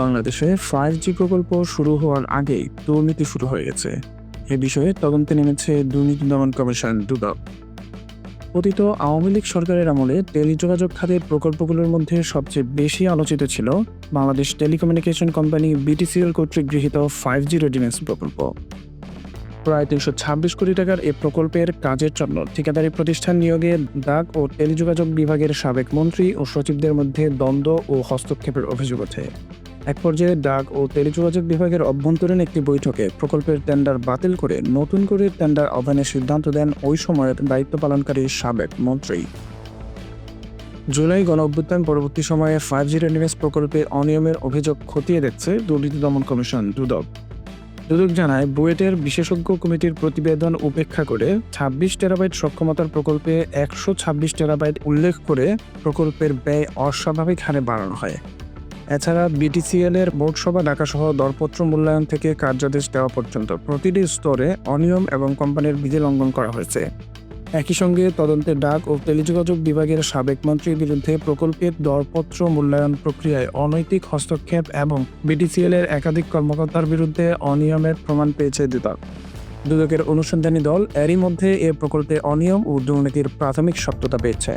বাংলাদেশে five G প্রকল্প শুরু হওয়ার আগেই দুর্নীতি শুরু হয়ে গেছে। এ বিষয়ে তদন্তে নেমেছে দুর্নীতি দমন কমিশন দুদক। অতীত আওয়ামী লীগ সরকারের আমলে টেলিযোগাযোগ খাতের প্রকল্পগুলোর মধ্যে সবচেয়ে বেশি আলোচিত ছিল বাংলাদেশ টেলিকমিউনিকেশন কোম্পানি বিটিসিএল কর্তৃক গৃহীত ফাইভ জি রেডিনেন্স প্রকল্প। প্রায় তিনশো ছাব্বিশ কোটি টাকার এ প্রকল্পের কাজের জন্য ঠিকাদারি প্রতিষ্ঠান নিয়োগে ডাক ও টেলিযোগাযোগ বিভাগের সাবেক মন্ত্রী ও সচিবদের মধ্যে দ্বন্দ্ব ও হস্তক্ষেপের অভিযোগ ওঠে। এক পর্যায়ে ডাক ও টেলিযোগাযোগ বিভাগের অভ্যন্তরীণ একটি বৈঠকে প্রকল্পের টেন্ডার বাতিল করে নতুন করে টেন্ডার আহ্বানের সিদ্ধান্ত দেন ওই সময়ের দায়িত্ব পালনকারী সাবেক মন্ত্রী। জুলাই গণ অভ্যুত্থান পরবর্তী সময়ে ফাইভ জি রেডিনেন্স প্রকল্পে অনিয়মের অভিযোগ খতিয়ে দেখছে দুর্নীতি দমন কমিশন দুদক। দুদক জানায়, বুয়েটের বিশেষজ্ঞ কমিটির প্রতিবেদন উপেক্ষা করে ছাব্বিশ টেরাবাইট সক্ষমতার প্রকল্পে একশো ছাব্বিশ টেরাবাইট উল্লেখ করে প্রকল্পের ব্যয় অস্বাভাবিক হারে বাড়ানো হয়। এছাড়া বিটিসিএল এর বোর্ড সভা ডাকাসহ দরপত্র মূল্যায়ন থেকে কার্যাদেশ দেওয়া পর্যন্ত প্রতিটি স্তরে অনিয়ম এবং কোম্পানির বিধি লঙ্ঘন করা হয়েছে। একই সঙ্গে তদন্তে ডাক ও টেলিযোগাযোগ বিভাগের সাবেক মন্ত্রীর বিরুদ্ধে প্রকল্পের দরপত্র মূল্যায়ন প্রক্রিয়ায় অনৈতিক হস্তক্ষেপ এবং বিটিসিএল এর একাধিক কর্মকর্তার বিরুদ্ধে অনিয়মের প্রমাণ পেয়েছে দুদক। দুদকের অনুসন্ধানী দল এরই মধ্যে এ প্রকল্পে অনিয়ম ও দুর্নীতির প্রাথমিক সত্যতা পেয়েছে।